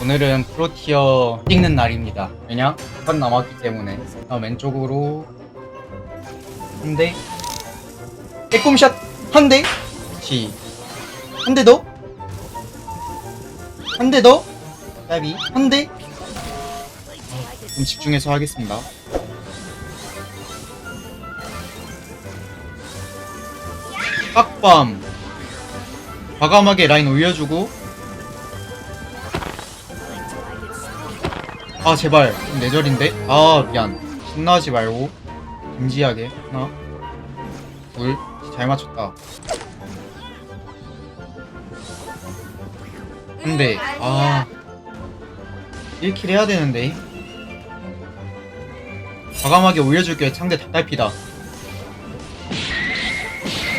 오늘은 프로티어 찍는 날입니다. 왜냐? 한번 남았기 때문에. 아, 왼쪽으로 한 대. 빼꼼샷 한 대. 지. 한 대 더. 한 대 더. 까비 한 대. 좀 집중해서 하겠습니다. 빡밤. 과감하게 라인 올려주고 아 제발. 좀 내절인데? 아 미안. 신나지 말고. 진지하게. 하나. 둘잘 맞췄다. 근데 아. 1킬 해야 되는데. 과감하게 올려줄게. 상대 닭달피다.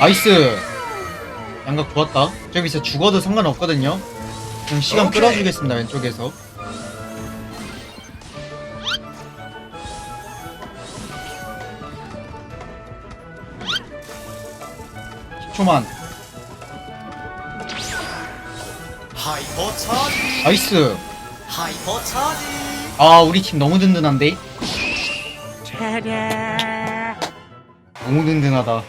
나이스! 양각 좋았다. 저기서 죽어도 상관없거든요. 그냥 시간. 끌어주겠습니다 왼쪽에서 초만 하이퍼 차지 나이스 하이퍼 차지 아 우리 팀 너무 든든한데 너무 든든하다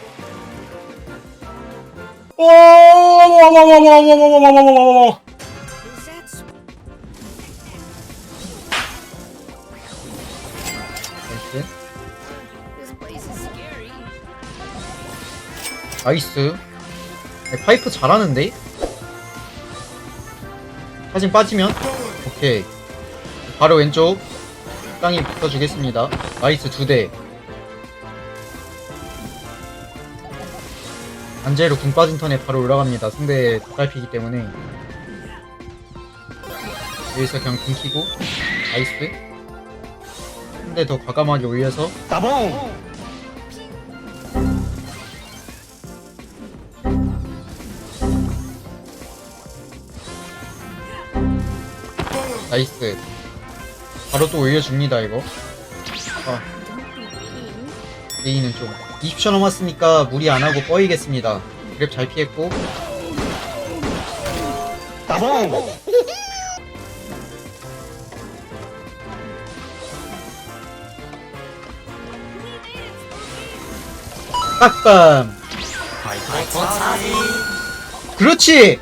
오와와와와와와와와와와와 나이스. 네, 파이프 잘하는데? 사진 빠지면? 오케이. 바로 왼쪽. 땅이 붙어주겠습니다. 나이스 두대. 안제로 궁 빠진 턴에 바로 올라갑니다. 상대 닭갈피기 때문에. 여기서 그냥 궁 키고 나이스. 한 대 더 과감하게 올려서. 따봉 나이스. 바로 또 올려줍니다 이거. 아. 레이는 좀. 20초 남았으니까 무리 안하고 뻐이겠습니다. 그랩 잘 피했고. 하이퍼 차지. 그렇지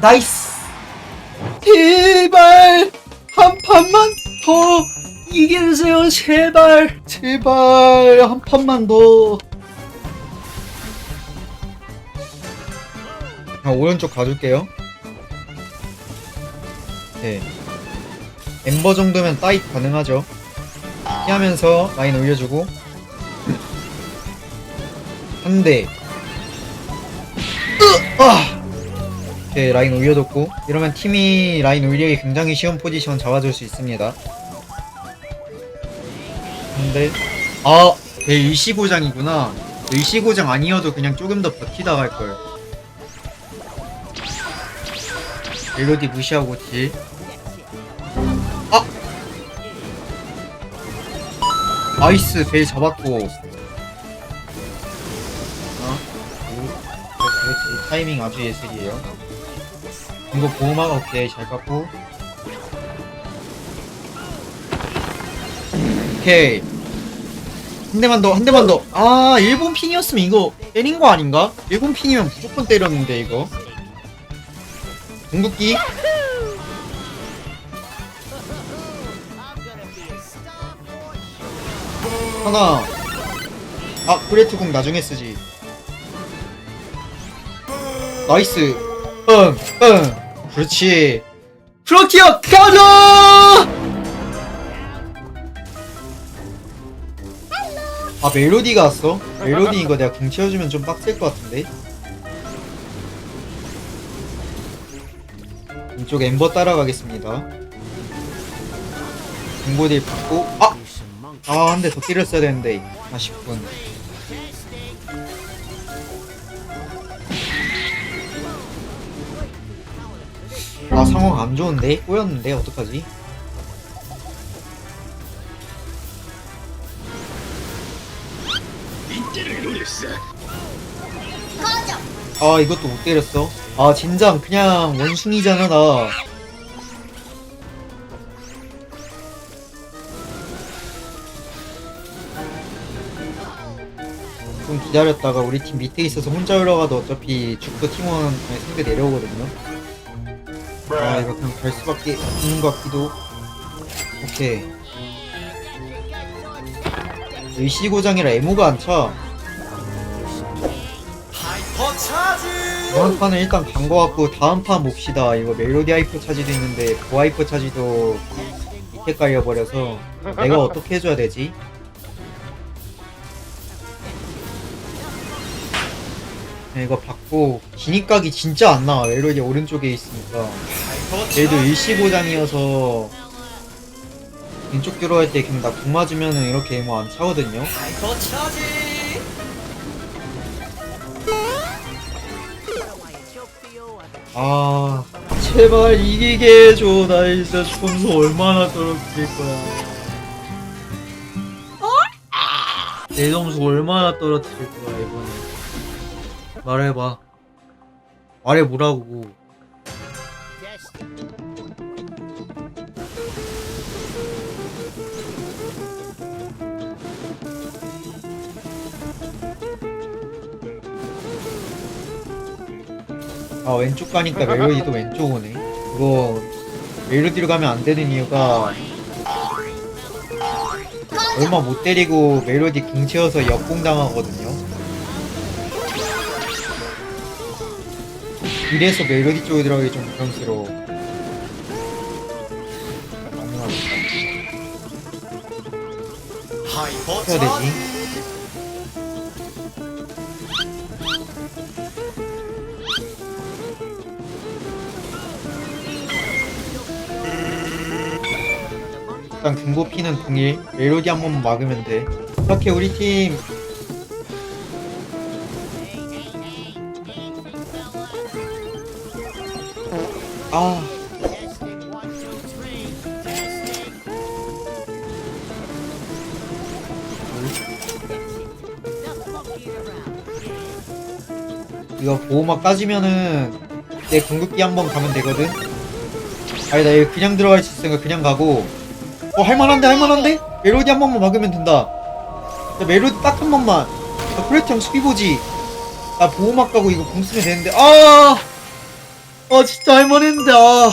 나이스. 제발 한 판만 더 이겨주세요. 제발 제발 한 판만 더. 아, 오른쪽 가줄게요. 네. 엠버 정도면 따입 가능하죠. 피하면서 라인 올려주고. 한대. 아! 오케이 라인 올려뒀고 이러면 팀이 라인 올리기 굉장히 쉬운 포지션 잡아줄 수 있습니다. 근데 아, 걔 일시고장이구나. 일시고장 아니어도 그냥 조금 더 버티다 갈걸. 멜로디 무시하고 딜 아! 나이스 벨 잡았고. 그렇지. 타이밍 아주 예술이에요 이거 보호막 오케이 잘 깎고. 오케이. 한 대만 더 한 대만 더아 일본 핀이었으면 이거 때린 거 아닌가? 일본 핀이면 무조건 때렸는데 이거. 궁극기. 하나. 아 그레트공 나중에 쓰지. 나이스 응 응 그렇지 프로티어 가자 아 멜로디가 왔어 멜로디 이거 내가 궁 채워주면 좀 빡셀 것 같은데 이쪽 엠버 따라가겠습니다 공보딜 받고 아! 아, 한 대 더 때렸어야 되는데. 아쉽군. 상황 안 좋은데? 꼬였는데? 어떡하지? 아 이것도 못 때렸어 아 진장 그냥 원숭이잖아 나 좀 기다렸다가 우리 팀 밑에 있어서 혼자 올라가도 어차피 죽도 팀원 상대 내려오거든요 아 이거 그냥 갈 수밖에 없는 것 같기도. 오케이. 의시 고장이라 에모가 안차. 이번 판은 일단 간 거 같고 다음 판 봅시다. 이거 멜로디 하이퍼 차지도 있는데 그 하이퍼 차지도 밑에 깔려버려서 내가 어떻게 해줘야 되지? 이거 받고 기니각이 진짜 안 나와. 멜로디 오른쪽에 있으니까. 얘도 일시고장이어서 왼쪽 들어갈 때 그냥 나궁 맞으면은 이렇게 뭐안 차거든요. 아 제발 이기게 해줘. 나 진짜 점수 얼마나 떨어뜨릴 거야. 내 점수 얼마나 떨어뜨릴 거야 이번에 말해봐. 말해보라고. 아 왼쪽 가니까 멜로디도 왼쪽 오네. 이거 멜로디로 가면 안 되는 이유가 얼마 못 때리고 멜로디 궁 채워서 역공 당하거든요 이래서 멜로디 쪽에 들어가기 좀 부담스러워. 하이퍼 해야 되지? 일단 금고피는 동일. 멜로디 한 번만 막으면 돼. 이렇게 우리 팀 아. 이거 보호막 따지면은 내 궁극기 한 번 가면 되거든? 아니 나 이거 그냥 들어갈 수 있으니까 그냥 가고 어 할만한데 할만한데? 멜로디 한 번만 막으면 된다 야, 멜로디 딱 한 번만 나 프레트 형 수비 보지 나 보호막 가고 이거 궁 쓰면 되는데 아! 아 진짜 할만했는데 아